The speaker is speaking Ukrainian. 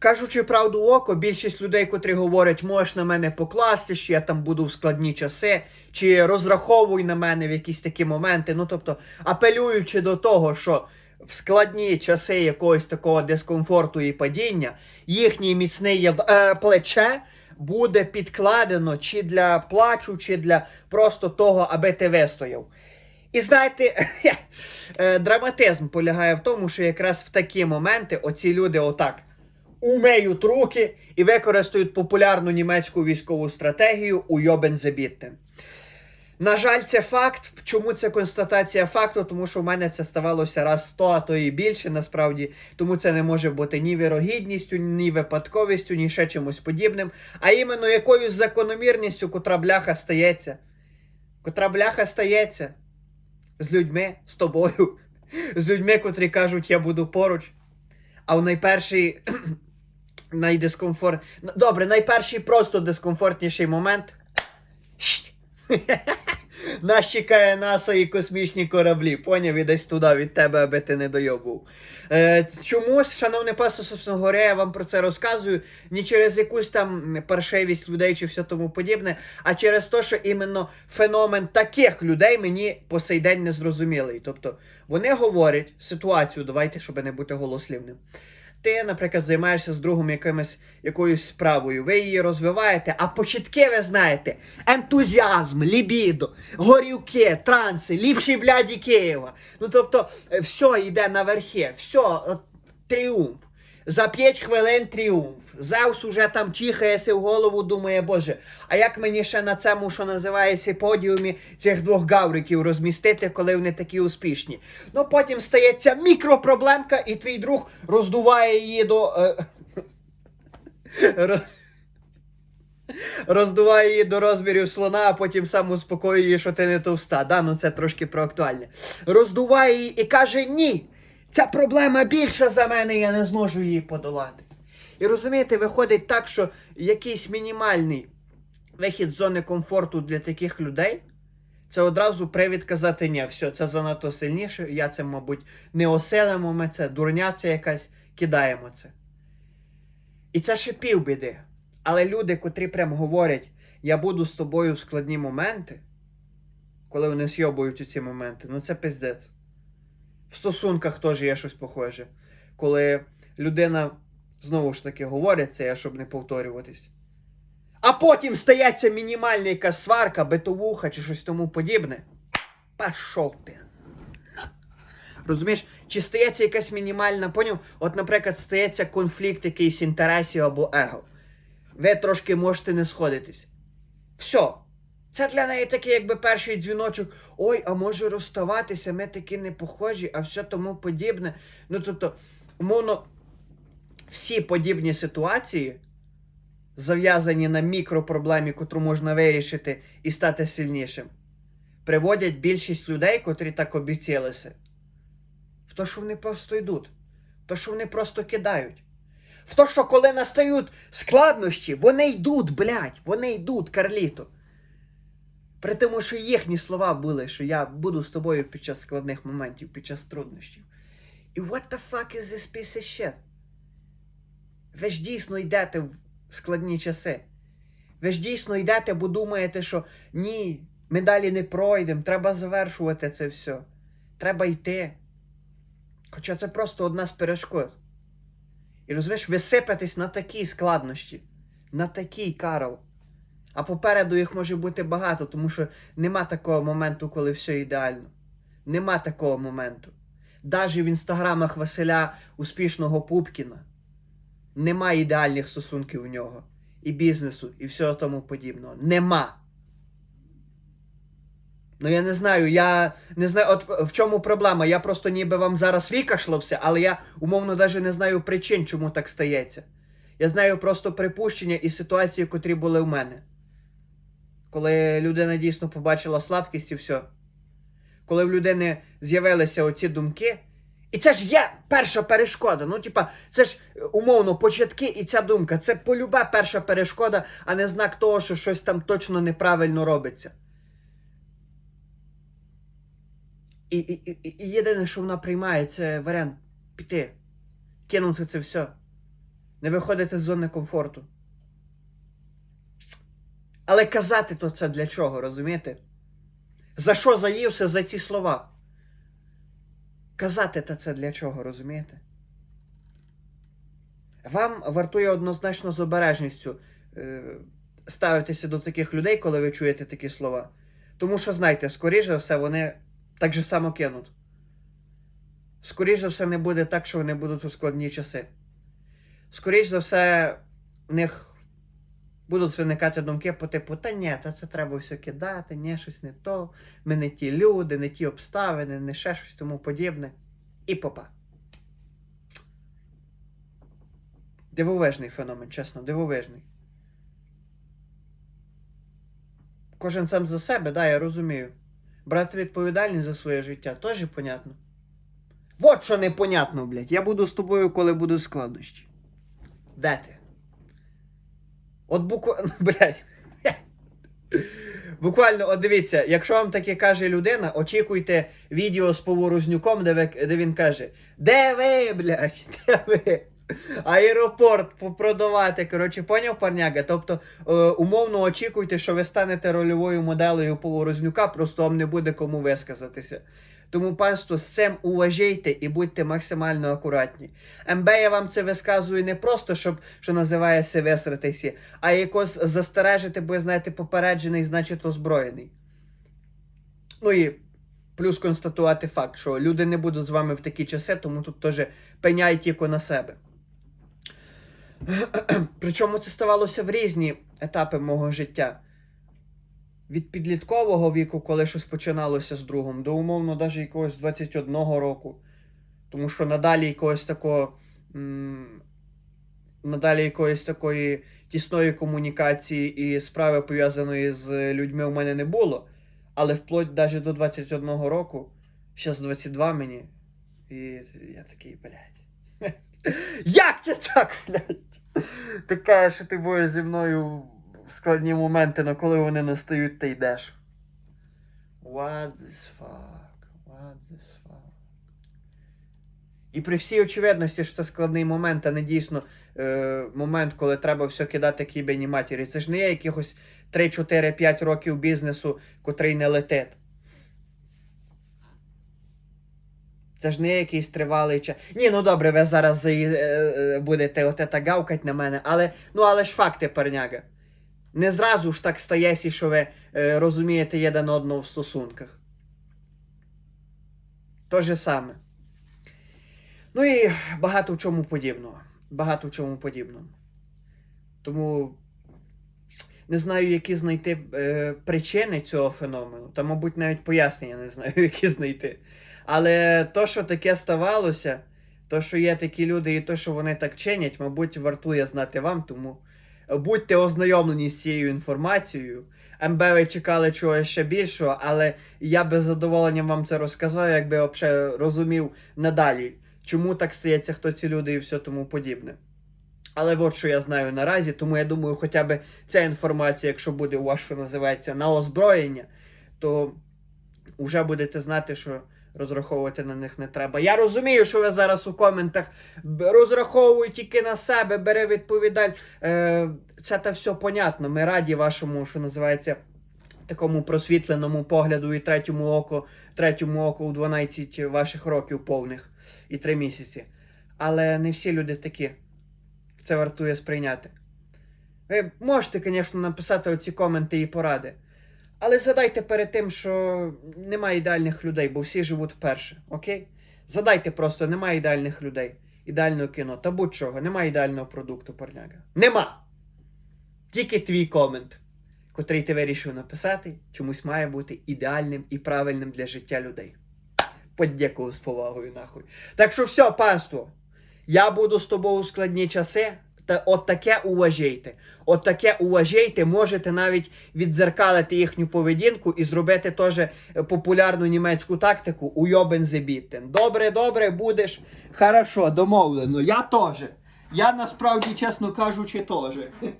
Кажучи правду око, більшість людей, котрі говорять, можеш на мене покласти, що я там буду в складні часи, чи розраховуй на мене в якісь такі моменти. Ну тобто, апелюючи до того, що в складні часи якогось такого дискомфорту і падіння, їхнє міцне е, плече буде підкладено чи для плачу, чи для просто того, аби ти вистояв. І знаєте, е, драматизм полягає в тому, що якраз в такі моменти оці люди отак умиють руки і використають популярну німецьку військову стратегію уйобен забіттен. На жаль, це факт. Чому це констатація факту? Тому що в мене це ставалося раз сто, а то і більше насправді. Тому це не може бути ні вірогідністю, ні випадковістю, ні ще чимось подібним, а іменно якоюсь закономірністю, котра бляха стається. Котра бляха стається з людьми, з тобою, з людьми, котрі кажуть, я буду поруч. А в найперший найдискомфорт. Добре, найперший просто дискомфортніший момент. Нас чекає НАСА і космічні кораблі. Поняв і десь туди від тебе, аби ти не дойобував. Е, чомусь, шановне пасо, собственно говоря, я вам про це розказую не через якусь там паршивість людей чи все тому подібне, а через те, що іменно феномен таких людей мені по сей день не зрозумілий. Тобто вони говорять ситуацію, давайте, щоб не бути голослівним. Ти, наприклад, займаєшся з другом якимось, якоюсь справою, ви її розвиваєте, а початки ви знаєте: ентузіазм, лібідо, горівки, транси, ліпші бляді Києва. Ну тобто, е, все йде на верхи, все, тріумф. За 5 хвилин тріумф. Зевс уже там чихається в голову, думає, боже, а як мені ще на цьому, що називається подіумі, цих двох гавриків розмістити, коли вони такі успішні? Ну потім стається мікропроблемка, і твій друг роздуває її до. Е... Роздуває її до розмірів слона, а потім сам успокоює, що ти не товста. Да, ну це трошки про актуальне. Роздуває її і каже: ні, ця проблема більша за мене, я не зможу її подолати. І розумієте, виходить так, що якийсь мінімальний вихід з зони комфорту для таких людей. Це одразу привід казати, ні, все, це занадто сильніше, я це, мабуть, не оселимо, ми це дурня якась, кидаємо це. І це ще півбіди. Але люди, котрі прям говорять, я буду з тобою в складні моменти, коли вони зйобують у ці моменти, ну це пиздець. В стосунках теж є щось похоже. Коли людина знову ж таки говорить це, щоб не повторюватись. А потім стається мінімальна якась сварка, битовуха чи щось тому подібне. Пішов ти. Розумієш, чи стається якась мінімальна, поняв? От, наприклад, стається конфлікт якийсь інтересів або его. Ви трошки можете не сходитись. Все. Це для неї такий, якби перший дзвіночок. Ой, а може розставатися, ми такі не похожі, а все тому подібне. Ну, тобто, умовно, всі подібні ситуації зав'язані на мікропроблемі, котру можна вирішити і стати сильнішим, приводять більшість людей, котрі так обіцялися, в те, що вони просто йдуть, в те, що вони просто кидають. В те, що коли настають складнощі, вони йдуть, блядь, вони йдуть, Карліто. При тому, що їхні слова були, що я буду з тобою під час складних моментів, під час труднощів. І what the fuck is this piece of shit? Ви ж дійсно йдете в складні часи. Ви ж дійсно йдете, бо думаєте, що ні, ми далі не пройдемо, треба завершувати це все. Треба йти. Хоча це просто одна з перешкод. І розумієш, ви сипетесь на такі складнощі, на такий Карл. А попереду їх може бути багато, тому що нема такого моменту, коли все ідеально. Нема такого моменту. Навіть в інстаграмах Василя успішного Пупкіна нема ідеальних стосунків у нього. І бізнесу, і всього тому подібного. Нема. Ну я не знаю, я не знаю, от в, чому проблема. Я просто ніби вам зараз викашлився, але я умовно навіть не знаю причин, чому так стається. Я знаю просто припущення і ситуації, котрі були в мене. Коли людина дійсно побачила слабкість і все. Коли в людини з'явилися оці думки. І це ж є перша перешкода. Ну, типа, це ж е, умовно початки і ця думка. Це полюбе перша перешкода, а не знак того, що щось там точно неправильно робиться. І, і, і, і єдине, що вона приймає, це варіант піти, кинути це все. не виходите з зони комфорту. Але казати то це для чого, розумієте? За що заївся за ці слова? Казати то це для чого, розумієте? Вам вартує однозначно з обережністю е, ставитися до таких людей, коли ви чуєте такі слова. Тому що, знайте, скоріше за все, вони так же само кинуть. Скоріше за все, не буде так, що вони будуть у складні часи. Скоріше за все, в них будуть виникати думки по типу, та ні, та це треба все кидати, ні, щось не то, ми не ті люди, не ті обставини, не ще щось тому подібне. І попа. Дивовижний феномен, чесно, дивовижний. Кожен сам за себе, да, я розумію. Брати відповідальність за своє життя теж понятно. Вот що непонятно, блядь. Я буду з тобою, коли будуть складнощі. Де ти? От буквально, блядь. Буквально, от дивіться, якщо вам таке каже людина, очікуйте відео з Поворознюком, де, де він каже: Де ви, блядь? Де ви? Аеропорт попродавати. Коротше, поняв парняга? Тобто, е, умовно очікуйте, що ви станете рольовою моделею Поворознюка, просто вам не буде кому висказатися. Тому, панство, з цим уважайте і будьте максимально акуратні. МБ я вам це висказую не просто, щоб, що називається, висратися, а якось застережити, бо, знаєте, попереджений, значить озброєний. Ну і плюс констатувати факт, що люди не будуть з вами в такі часи, тому тут теж пеняй тільки на себе. Причому це ставалося в різні етапи мого життя. Від підліткового віку, коли щось починалося з другом, до умовно навіть якогось 21 року. Тому що надалі якогось такого. Надалі якоїсь такої тісної комунікації і справи пов'язаної з людьми у мене не було. Але вплоть навіть до 21 року, зараз 22 мені. І я такий, блядь. Як це так, блядь? Кажеш, що ти будеш зі мною складні моменти, але коли вони настають, ти йдеш. What this fuck? What this fuck? І при всій очевидності, що це складний момент, а не дійсно е, момент, коли треба все кидати кібені матері. Це ж не є якихось 3-4-5 років бізнесу, котрий не летить. Це ж не якийсь тривалий час. Ні, ну добре, ви зараз е, е, будете отета гавкать на мене, але ну але ж факти, парняга. Не зразу ж так стається, що ви е, розумієте один одного в стосунках. То же саме. Ну і багато в чому подібного. Багато в чому подібного. Тому не знаю, які знайти е, причини цього феномену. Та, мабуть, навіть пояснення не знаю, які знайти. Але то, що таке ставалося, то, що є такі люди, і то, що вони так чинять, мабуть, вартує знати вам, тому будьте ознайомлені з цією інформацією. МБ ви чекали чогось ще більшого, але я би з задоволенням вам це розказав, якби взагалі розумів надалі, чому так стається, хто ці люди і все тому подібне. Але от що я знаю наразі, тому я думаю, хоча б ця інформація, якщо буде у вас, що називається, на озброєння, то вже будете знати, що розраховувати на них не треба. Я розумію, що ви зараз у коментах розраховують тільки на себе, бере відповідальність. Е, це та все понятно. Ми раді вашому, що називається, такому просвітленому погляду і третьому оку, третьому оку у 12 ваших років повних і 3 місяці. Але не всі люди такі. Це вартує сприйняти. Ви можете, звісно, написати оці коменти і поради. Але згадайте перед тим, що немає ідеальних людей, бо всі живуть вперше. Окей? Задайте просто, немає ідеальних людей, ідеального кіно та будь-чого, немає ідеального продукту, парняга. Нема! Тільки твій комент, котрий ти вирішив написати, чомусь має бути ідеальним і правильним для життя людей. Подякую з повагою, нахуй. Так що все, панство. Я буду з тобою у складні часи. Та от таке уважайте. От таке уважайте, можете навіть віддзеркалити їхню поведінку і зробити теж популярну німецьку тактику уйобен зебіттен. Добре, добре, будеш. Хорошо, домовлено. Я теж. Я насправді, чесно кажучи, теж.